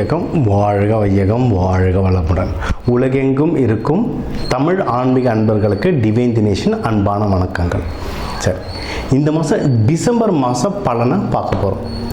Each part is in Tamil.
வையகம் வாழ்க வையகம் வாழ்க வளமுடன். உலகெங்கும் இருக்கும் தமிழ் ஆன்மீக அன்பர்களுக்கு டிவைன் தினேஷன் அன்பான வணக்கங்கள். சரி இந்த மாதம் டிசம்பர் மாத பலனை பார்க்க போகிறோம்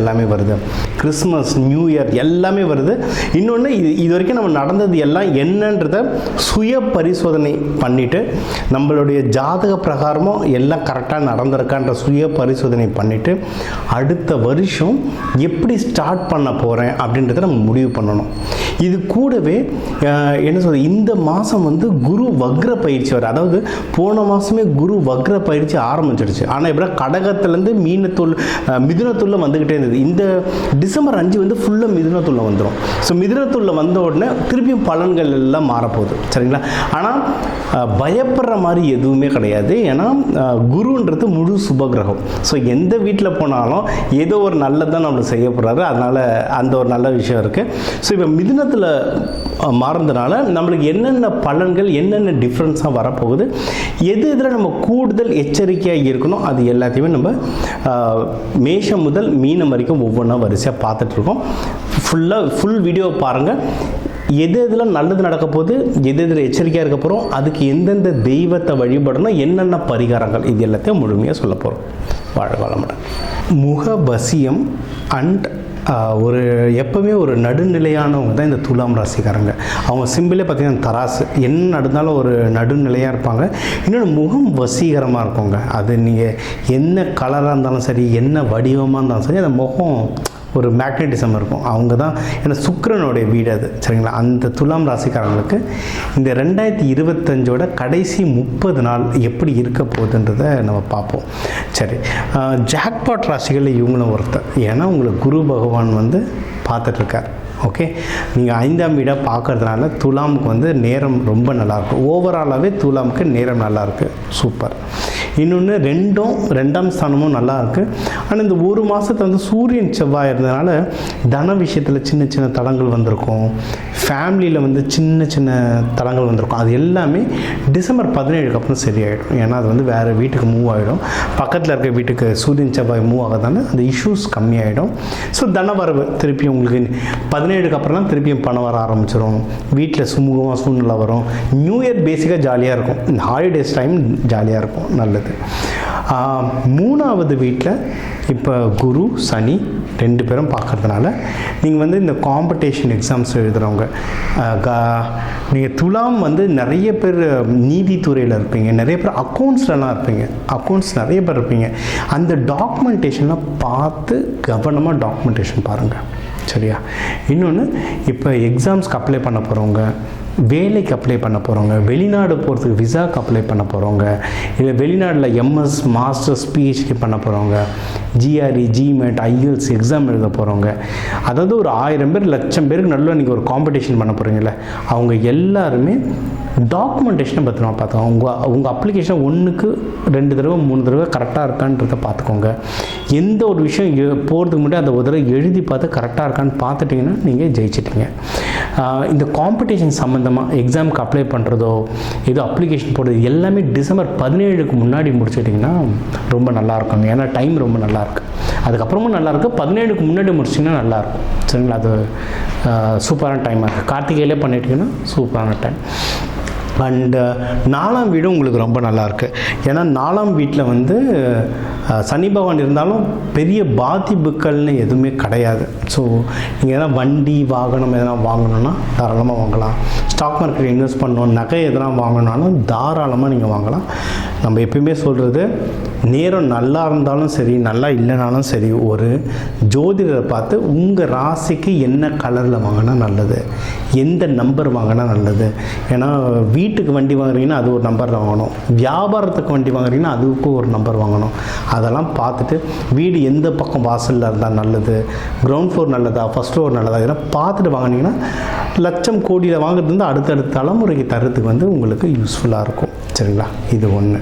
எல்லாமே வருது. கிறிஸ்மஸ் நியூ இயர் எல்லாமே வருது. இன்னொன்று இது இது வரைக்கும் நம்ம நடந்தது எல்லாம் என்னன்றத சுய பரிசோதனை பண்ணிவிட்டு நம்மளுடைய ஜாதக பிரகாரமும் எல்லாம் கரெக்டாக நடந்திருக்கான்ற சுய பரிசோதனை பண்ணிவிட்டு அடுத்த வருஷம் எப்படி ஸ்டார்ட் பண்ண போகிறேன் அப்படின்றத நம்ம முடிவு பண்ணணும். இது கூடவே என்ன சொல்றது இந்த மாதம் வந்து குரு வக்ர பயிற்சி வர அதாவது போன மாதமே குரு வக்ர பயிற்சி ஆரம்பிச்சிடுச்சு ஆனால் இப்போ கடகத்துலேருந்து மீனத்துள் மிதுனத்துள்ள வந்துக்கிட்டே இருந்தது இந்த டிசம்பர் அஞ்சு வந்து ஃபுல்லாக மிதுனத்துள்ள வந்துடும் ஸோ மிதுனத்துள்ள வந்த உடனே திருப்பியும் பலன்கள் எல்லாம் மாறப்போகுது. சரிங்களா? ஆனால் பயப்படுற மாதிரி எதுவுமே கிடையாது. ஏன்னா குருன்றது முழு சுபகிரகம். ஸோ எந்த வீட்டில் போனாலும் ஏதோ ஒரு நல்லதான் நம்மளுக்கு செய்ய போகிறாரு அதனால் அந்த ஒரு நல்ல விஷயம் இருக்குது ஸோ இப்போ மிதுனத்தில் மாறுறதுனால நம்மளுக்கு என்னென்ன பலன்கள் என்னென்ன டிஃப்ரென்ஸாக வரப்போகுது எது இதில் நம்ம கூடுதல் எச்சரிக்கையாக இருக்கணும் அது எல்லாத்தையுமே நம்ம மேஷம் முதல் மீனம் வரைக்கும் ஒவ்வொன்றா வரிசையாக பார்த்துட்ருக்கோம். ஃபுல்லாக ஃபுல் வீடியோ பாருங்கள் எது எதில் நல்லது நடக்க போகுது எது எதில் எச்சரிக்கையாக இருக்க போகிறோம் அதுக்கு எந்தெந்த தெய்வத்தை வழிபடணும் என்னென்ன பரிகாரங்கள் இது எல்லாத்தையும் முழுமையாக சொல்ல போகிறோம் வாழ வளமுடன். முகவசியம் அண்ட் ஒரு எப்பவுமே ஒரு நடுநிலையானவங்க தான் இந்த துலாம் ராசிக்காரங்க. அவங்க சிம்பிளே பார்த்தீங்கன்னா தராசு. என்ன நடந்தாலும் ஒரு நடுநிலையாக இருப்பாங்க. இன்னொன்று முகம் வசீகரமாக இருக்குங்க. அது நீங்கள் என்ன கலராக இருந்தாலும் சரி என்ன வடிவமாக இருந்தாலும் சரி அந்த முகம் ஒரு மேக்னட்டிசம் இருக்கும். அவங்க தான் ஏன்னா சுக்கரனுடைய வீடு அது. சரிங்களா? அந்த துலாம் ராசிக்காரங்களுக்கு இந்த ரெண்டாயிரத்தி இருபத்தஞ்சோட கடைசி முப்பது நாள் எப்படி இருக்க போகுதுன்றதை நம்ம பார்ப்போம். சரி. ஜாக்பாட் ராசிகளில் இவங்களும் ஒருத்தர். ஏன்னா உங்களுக்கு குரு பகவான் வந்து பார்த்துட்ருக்கார். ஓகே? நீங்கள் ஐந்தாம் வீடாக பார்க்கறதுனால துலாமுக்கு வந்து நேரம் ரொம்ப நல்லாயிருக்கும் ஓவராலாகவே துலாமுக்கு நேரம் நல்லாயிருக்கு சூப்பர். இன்னொன்று ரெண்டும் ரெண்டாம் ஸ்தானமும் நல்லா இருக்குது ஆனால் இந்த ஒரு மாதத்தை வந்து சூரியன் செவ்வாய் இருந்ததுனால தன விஷயத்தில் சின்ன சின்ன தடங்கள் வந்திருக்கும். ஃபேமிலியில் வந்து சின்ன சின்ன தடங்கள் வந்திருக்கும். அது எல்லாமே டிசம்பர் பதினேழுக்கு அப்புறம் சரியாயிடும். ஏன்னா அது வந்து வேறு வீட்டுக்கு மூவ் ஆகிடும் பக்கத்தில் இருக்க வீட்டுக்கு சூரியன் செவ்வாய் மூவ் ஆகிறதால அந்த இஷ்யூஸ் கம்மியாயிடும். ஸோ தனவரவு திருப்பி உங்களுக்கு பதினேழுக்கு அப்புறம்லாம் திருப்பியும் பணம் வர ஆரம்பிச்சிடும் வீட்டில் சுமூகமாக சூழ்நிலை வரும். நியூ இயர் பேசிக்காக ஜாலியாக இருக்கும். இந்த ஹாலிடேஸ் டைம் ஜாலியாக இருக்கும். நல்லது. வருது மூணாவது வீட்டில் இப்போ குரு சனி ரெண்டு பேரும் பார்க்கறதுனால நீங்கள் வந்து இந்த காம்படிஷன் எக்ஸாம்ஸ் எழுதுகிறவங்க நீங்கள் துலாம் வந்து நிறைய பேர் நீதித்துறையில் இருப்பீங்க. நிறைய பேர் அக்கௌண்ட்ஸ்லலாம் இருப்பீங்க. அக்கௌண்ட்ஸ் நிறைய பேர் இருப்பீங்க. அந்த டாக்குமெண்டேஷன்லாம் பார்த்து கவனமாக டாக்குமெண்டேஷன் பாருங்கள் சரியா? இன்னொன்று இப்போ எக்ஸாம்ஸ்க்கு அப்ளை பண்ண போகிறவங்க வேலைக்கு அப்ளை பண்ண போகிறவங்க வெளிநாடு போகிறதுக்கு விசாக்கு அப்ளை பண்ண போகிறவங்க இல்லை வெளிநாட்டில் எம்எஸ் மாஸ்டர்ஸ் பிஹெச்டி பண்ண போகிறவங்க ஜிஆர்இ ஜிமெட் ஐஎல்ஸ் எக்ஸாம் எழுத போகிறவங்க அதாவது ஒரு ஆயிரம் பேர் லட்சம் பேருக்கு நல்ல நீங்கள் ஒரு காம்படிஷன் பண்ண போகிறீங்களே அவங்க எல்லாருமே டாக்குமெண்டேஷனை பத்திரமா பார்த்துக்கோங்க. உங்கள் உங்கள் அப்ளிகேஷன் ஒன்றுக்கு ரெண்டு தடவை மூணு தடவை கரெக்டாக இருக்கான்றத பார்த்துக்கோங்க. எந்த ஒரு விஷயம் எ- போகிறதுக்கு முன்னாடி அந்த ஒரு தடவை எழுதி பார்த்து கரெக்டாக இருக்கான்னு பார்த்துட்டிங்கன்னா நீங்கள் ஜெயிச்சிட்டீங்க. இந்த காம்படிஷன் சம்மந்தமாக எக்ஸாமுக்கு அப்ளை பண்ணுறதோ ஏதோ அப்ளிகேஷன் போடுறது எல்லாமே டிசம்பர் பதினேழுக்கு முன்னாடி முடிச்சிட்டிங்கன்னா ரொம்ப நல்லா ஏன்னா டைம் ரொம்ப நல்லாயிருக்கு அதுக்கப்புறமும் நல்லாயிருக்கு பதினேழுக்கு முன்னாடி முடிச்சிங்கன்னா நல்லா இருக்கும். சரிங்களா? அது சூப்பரான டைமாக இருக்குது கார்த்திகையிலே பண்ணிட்டீங்கன்னா சூப்பரான டைம் அண்டு நாலாம் வீடும் உங்களுக்கு ரொம்ப நல்லாயிருக்கு ஏன்னா நாலாம் வீட்டில் வந்து சனி பகவான் இருந்தாலும் பெரிய பாதிப்புகள்னு எதுவுமே கிடையாது. ஸோ நீங்கள் எதனா வண்டி வாகனம் எதனா வாங்கணும்னா தாராளமாக வாங்கலாம். ஸ்டாக் மார்க்கெட் இன்வெஸ்ட் பண்ணணும் நகை எதனா வாங்கணும்னாலும் தாராளமாக நீங்கள் வாங்கலாம். நம்ம எப்பயுமே சொல்கிறது நேரம் நல்லா இருந்தாலும் சரி நல்லா இல்லைனாலும் சரி ஒரு ஜோதிடரை பார்த்து உங்கள் ராசிக்கு என்ன கலரில் வாங்கினா நல்லது? எந்த நம்பர் வாங்கினா நல்லது? ஏன்னா வீட்டுக்கு வண்டி வாங்குறீங்கன்னா அது ஒரு நம்பரில் வாங்கணும். வியாபாரத்துக்கு வண்டி வாங்குறீங்கன்னா அதுக்கும் ஒரு நம்பர் வாங்கணும். அதெல்லாம் பார்த்துட்டு வீடு எந்த பக்கம் வாசலில் இருந்தால் நல்லது கிரவுண்ட் ஃப்ளோர் நல்லதா ஃபஸ்ட் ஃப்ளோர் நல்லதா இதெல்லாம் பார்த்துட்டு வாங்கினீங்கன்னா லட்சம் கோடியில் வாங்குறது வந்து அடுத்தடுத்த தலைமுறைக்கு தர்றதுக்கு வந்து உங்களுக்கு யூஸ்ஃபுல்லாக இருக்கும். சரிங்களா? இது ஒன்று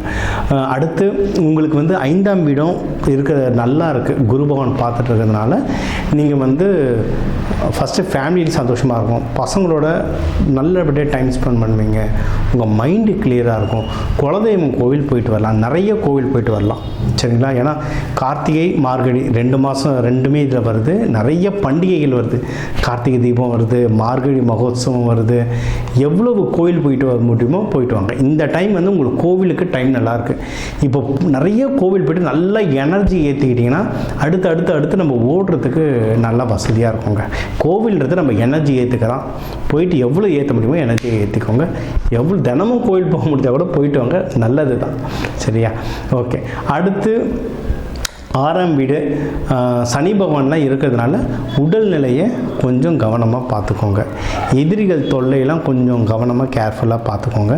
அடுத்து உங்களுக்கு வந்து ஐந்தாம் வீடம் இருக்கிற நல்லா இருக்குது குரு பகவான் பார்த்துட்டு இருக்கிறதுனால நீங்கள் வந்து ஃபஸ்ட்டு ஃபேமிலியில் சந்தோஷமாக இருக்கும். பசங்களோட நல்லபடியாக டைம் ஸ்பெண்ட் பண்ணுவீங்க. உங்கள் மைண்டு கிளியராக இருக்கும். குலதெய்வம் கோவில் போயிட்டு வரலாம். நிறைய கோவில் போயிட்டு வரலாம். சரிங்களா? ஏன்னா கார்த்திகை மார்கழி ரெண்டு மாதம் ரெண்டுமே இதில் வருது. நிறைய பண்டிகைகள் வருது. கார்த்திகை தீபம் வருது. மார்கழி மகோத்சவம் வருது. எவ்வளவு கோயில் போயிட்டு வர முடியுமோ போயிட்டு வாங்க. இந்த டைம் வந்து உங்களுக்கு கோவிலுக்கு டைம் நல்லாயிருக்கு இப்போ நிறைய கோவில் போயிட்டு நல்லா எனர்ஜி ஏற்றிக்கிட்டிங்கன்னா அடுத்து அடுத்து அடுத்து நம்ம ஓடுறதுக்கு நல்லா வசதியாக இருக்குங்க. கோவில்ன்றது நம்ம எனர்ஜி ஏற்றுக்கலாம் போயிட்டு எவ்வளோ ஏற்ற முடியுமோ எனர்ஜியை ஏற்றிக்கோங்க எவ்வளோ தினமும் கோவில் போக முடிஞ்சால் கூட போயிட்டு வாங்க. நல்லது தான் சரியா? ஓகே அடுத்து ஆறாம் வீடு சனி பகவான்லாம் இருக்கிறதுனால உடல்நிலையை கொஞ்சம் கவனமாக பார்த்துக்கோங்க. எதிரிகள் தொல்லையெல்லாம் கொஞ்சம் கவனமாக கேர்ஃபுல்லாக பார்த்துக்கோங்க.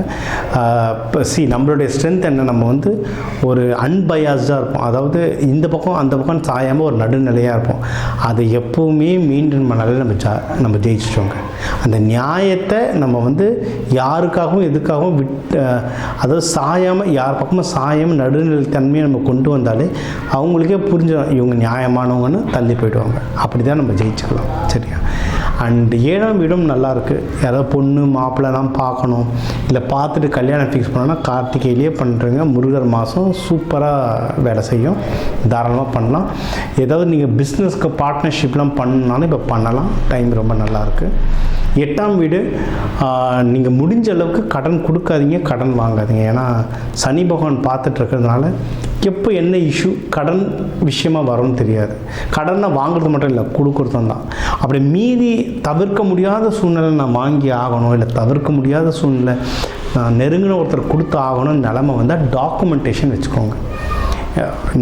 இப்போ சி நம்மளுடைய ஸ்ட்ரென்த் என்ன? நம்ம வந்து ஒரு அன்பயாஸ்டாக இருப்போம். அதாவது இந்த பக்கம் அந்த பக்கம் சாயாமல் ஒரு நடுநிலையாக இருப்போம். அதை எப்போவுமே மீண்டும் பண்ணாலே நம்ம ஜா நம்ம ஜெயிச்சிட்டோங்க. அந்த நியாயத்தை நம்ம வந்து யாருக்காகவும் எதுக்காகவும் விட்டு அதாவது சாயாமல் யார் பக்கமும் சாயாமல் நடுநிலைத்தன்மையை நம்ம கொண்டு வந்தாலே அவங்களுக்கே புரிஞ்சிடும் இவங்க நியாயமானவங்கன்னு தள்ளி போயிடுவாங்க. அப்படி தான் நம்ம ஜெயிச்சுக்கலாம். சரியா? அண்ட் ஏழாம் வீடும் நல்லாயிருக்கு யாராவது பொண்ணு மாப்பிள்ளைலாம் பார்க்கணும். இல்லை பார்த்துட்டு கல்யாணம் ஃபிக்ஸ் பண்ணோன்னா கார்த்திகையிலேயே பண்ணுறங்க முருகர் மாதம் சூப்பராக வேலை செய்யும். தாராளமாக பண்ணலாம். ஏதாவது நீங்கள் பிஸ்னஸ்க்கு பார்ட்னர்ஷிப்லாம் பண்ணணுனாலும் இப்போ பண்ணலாம். டைம் ரொம்ப நல்லாயிருக்கு எட்டாம் வீடு நீங்கள் முடிஞ்ச அளவுக்கு கடன் கொடுக்காதீங்க. கடன் வாங்காதீங்க. ஏன்னா சனி பகவான் பார்த்துட்டு இருக்கிறதுனால எப்போ என்ன இஷ்யூ கடன் விஷயமா வரும்னு தெரியாது. கடனை வாங்குறது மட்டும் இல்லை கொடுக்குறதும் தான். அப்படி மீதி தவிர்க்க முடியாத சூழ்நிலை நான் வாங்கி ஆகணும் இல்லை தவிர்க்க முடியாத சூழ்நிலை நான் நெருங்கின ஒருத்தர் கொடுத்து ஆகணும் நிலமை வந்தால் டாக்குமெண்டேஷன் வச்சுக்கோங்க.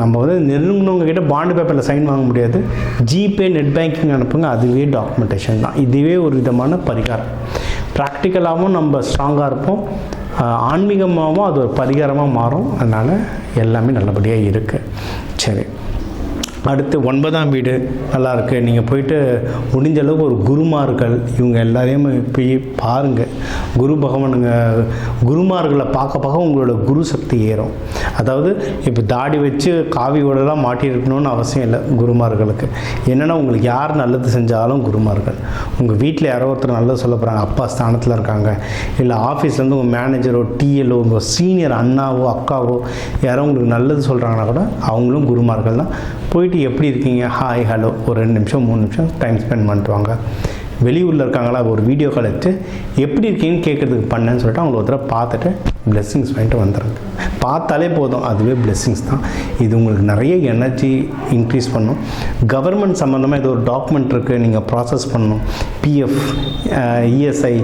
நம்ம வந்து நெருங்கினவங்க கிட்ட பாண்டு பேப்பரில் சைன் வாங்க முடியாது. ஜிபே நெட் பேங்கிங் அனுப்புங்க அதுவே டாக்குமெண்டேஷன் தான். இதுவே ஒரு விதமான பரிகாரம். ப்ராக்டிக்கலாகவும் நம்ம ஸ்ட்ராங்காக இருப்போம். ஆன்மீகமாகவும் அது ஒரு பரிகாரமாக மாறும். அதனால் எல்லாமே நல்லபடியாக இருக்குது சரி. அடுத்து ஒன்பதாம் வீடு நல்லாயிருக்கு நீங்கள் போயிட்டு முடிஞ்ச அளவுக்கு ஒரு குருமார்கள் இவங்க எல்லாரையும் போய் பாருங்கள் குரு பகவானுங்க குருமார்களை பார்க்க பார்க்க உங்களோட குரு சக்தி ஏறும். அதாவது இப்போ தாடி வச்சு காவி ஓடலாம் மாட்டியிருக்கணும்னு அவசியம் இல்லை குருமார்களுக்கு என்னென்னா உங்களுக்கு யார் நல்லது செஞ்சாலும் குருமார்கள் உங்கள் வீட்டில் யாரோ ஒருத்தர் நல்லது சொல்ல போகிறாங்க அப்பா ஸ்தானத்தில் இருக்காங்க. இல்லை ஆஃபீஸ்லேருந்து உங்கள் மேனேஜரோ டிஎல்ஓ உங்கள் சீனியர் அண்ணாவோ அக்காவோ யாரோ உங்களுக்கு நல்லது சொல்கிறாங்கன்னா கூட அவங்களும் குருமார்கள் தான். போயிட்டு எப்படி இருக்கீங்க? ஹாய் ஹலோ ஒரு ரெண்டு நிமிஷம் மூணு நிமிஷம் டைம் ஸ்பெண்ட் பண்ணுவாங்க வெளியூரில் இருக்காங்களா? ஒரு வீடியோ கால் எடுத்து எப்படி இருக்கீங்கன்னு கேட்குறதுக்கு பண்ணேன்னு சொல்லிட்டு அவங்கள ஒரு தடவை பார்த்துட்டு பிளெஸ்ஸிங்ஸ் வாங்கிட்டு வந்துடுங்க பார்த்தாலே போதும். அதுவே பிளெஸ்ஸிங்ஸ் தான். இது உங்களுக்கு நிறைய எனர்ஜி இன்க்ரீஸ் பண்ணும். கவர்மெண்ட் சம்மந்தமாக இது ஒரு டாக்குமெண்ட் இருக்குது நீங்கள் ப்ராசஸ் பண்ணணும். பிஎஃப் இஎஸ்ஐ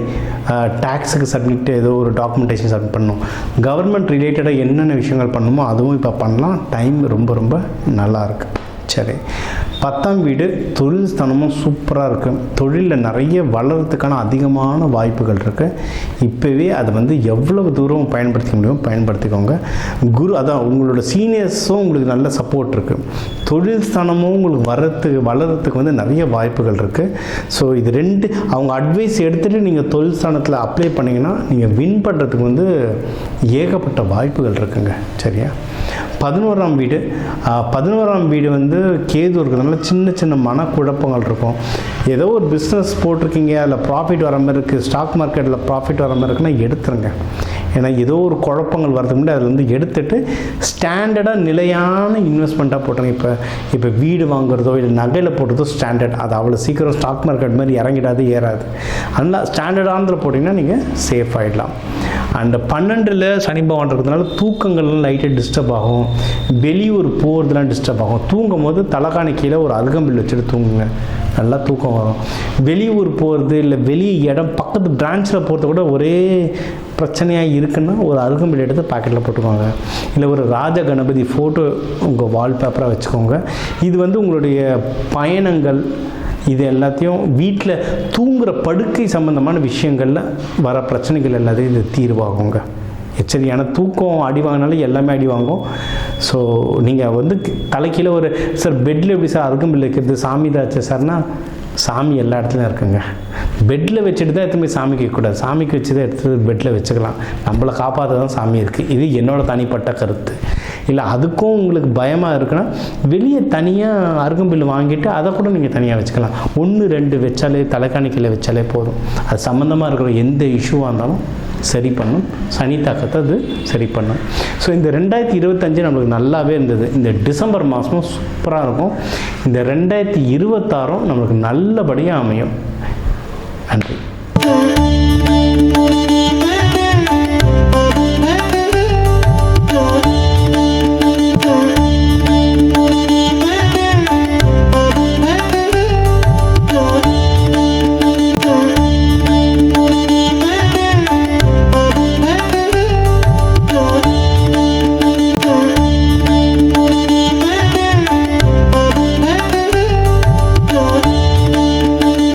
டேக்ஸுக்கு சப்மிட் ஏதோ ஒரு டாக்குமெண்டேஷன் சப்மிட் பண்ணணும். கவர்மெண்ட் ரிலேட்டடாக என்னென்ன விஷயங்கள் பண்ணணுமோ அதுவும் இப்போ பண்ணலாம். டைம் ரொம்ப ரொம்ப நல்லா இருக்கு சரி பத்தாம் வீடு தொழில் ஸ்தானமும் சூப்பராக இருக்குது தொழிலில் நிறைய வளர்கிறதுக்கான அதிகமான வாய்ப்புகள் இருக்குது இப்போவே அதை வந்து எவ்வளவு தூரம் பயன்படுத்திக்க முடியும் பயன்படுத்திக்கோங்க. குரு அதான் உங்களோட சீனியர்ஸும் உங்களுக்கு நல்ல சப்போர்ட் இருக்குது தொழில் ஸ்தானமும் உங்களுக்கு வர்றதுக்கு வளர்கிறதுக்கு வந்து நிறைய வாய்ப்புகள் இருக்குது ஸோ இது ரெண்டு அவங்க அட்வைஸ் எடுத்துகிட்டு நீங்கள் தொழில் ஸ்தானத்தில் அப்ளை பண்ணிங்கன்னா நீங்கள் வின் பண்ணுறதுக்கு வந்து ஏகப்பட்ட வாய்ப்புகள் இருக்குங்க. சரியா? பதினோராம் வீடு பதினோராம் வீடு வந்து கேது இருக்கிறதுனால சின்ன சின்ன மனக்குழப்பங்கள் இருக்கும். ஏதோ ஒரு பிஸ்னஸ் போட்டிருக்கீங்க அதில் ப்ராஃபிட் வர மாதிரி இருக்குது ஸ்டாக் மார்க்கெட்டில் ப்ராஃபிட் வர மாதிரி இருக்குன்னா எடுத்துருங்க. ஏன்னா ஏதோ ஒரு குழப்பங்கள் வரதுக்கு முன்னாடி அதில் வந்து எடுத்துட்டு ஸ்டாண்டர்டாக நிலையான இன்வெஸ்ட்மெண்ட்டாக போட்டுருங்க. இப்போ இப்போ வீடு வாங்குறதோ இல்லை நகையில் போடுறதோ ஸ்டாண்டர்ட் அது அவ்வளோ சீக்கிரம் ஸ்டாக் மார்க்கெட் மாதிரி இறங்கிடாது ஏறாது. அதனால் ஸ்டாண்டர்டானதில் போட்டிங்கன்னா நீங்கள் சேஃப் ஆகிடலாம் அந்த பன்னெண்டில் சனி பகவான் இருக்கிறதுனால தூக்கங்கள்லாம் லைட்டாக டிஸ்டர்ப் ஆகும். வெளியூர் போகிறதுலாம் டிஸ்டர்ப் ஆகும். தூங்கும் போது தலைகாணி கீழே ஒரு அருகம்பில் வச்சுட்டு தூங்குங்க. நல்லா தூக்கம் வரும். வெளியூர் போகிறது இல்லை வெளி இடம் பக்கத்து பிரான்ச்சில் போகிறது கூட ஒரே பிரச்சனையாக இருக்குன்னா ஒரு அருகம்பில் எடுத்து பாக்கெட்டில் போட்டுக்கோங்க. இல்லை ஒரு ராஜ கணபதி ஃபோட்டோ உங்கள் வால்பேப்பராக வச்சுக்கோங்க. இது வந்து உங்களுடைய பயணங்கள் இது எல்லாத்தையும் வீட்டில் தூங்குகிற படுக்கை சம்மந்தமான விஷயங்களில் வர பிரச்சனைகள் எல்லாத்தையும் இது தீர்வாகுங்க. எச்சரிக்கையான தூக்கம் அடி வாங்கினாலும் எல்லாமே அடி வாங்கும். ஸோ நீங்கள் வந்து தலைக்கீழே ஒரு சார் பெட்டில் எப்படி சார் அருகம்பில் இருக்கிறது சாமி தாச்சு சார்னா சாமி எல்லா இடத்துலையும் இருக்குங்க. பெட்டில் வச்சுட்டு தான் எடுத்து போய் சாமிக்கு வைக்கக்கூடாது. சாமிக்கு வச்சு தான் எடுத்து பெட்டில் வச்சுக்கலாம். நம்மளை காப்பாற்ற தான் சாமி இருக்குது இது என்னோடய தனிப்பட்ட கருத்து. இல்லை அதுக்கும் உங்களுக்கு பயமாக இருக்குன்னா வெளியே தனியாக அருகம்பில் வாங்கிட்டு அதை கூட நீங்கள் தனியாக வச்சுக்கலாம். ஒன்று ரெண்டு வச்சாலே தலைக்காணிக்கையில் வச்சாலே போதும். அது சம்மந்தமாக இருக்கிற எந்த இஷ்யூவாக இருந்தாலும் சரி பண்ணும். சனி தாக்கத்தை அது சரி பண்ணும். ஸோ இந்த ரெண்டாயிரத்தி இருபத்தஞ்சு நம்மளுக்கு நல்லாவே இருந்தது. இந்த டிசம்பர் மாதமும் சூப்பராக இருக்கும். இந்த ரெண்டாயிரத்தி இருபத்தாறும் நம்மளுக்கு நல்லபடியாக அமையும். நன்றி.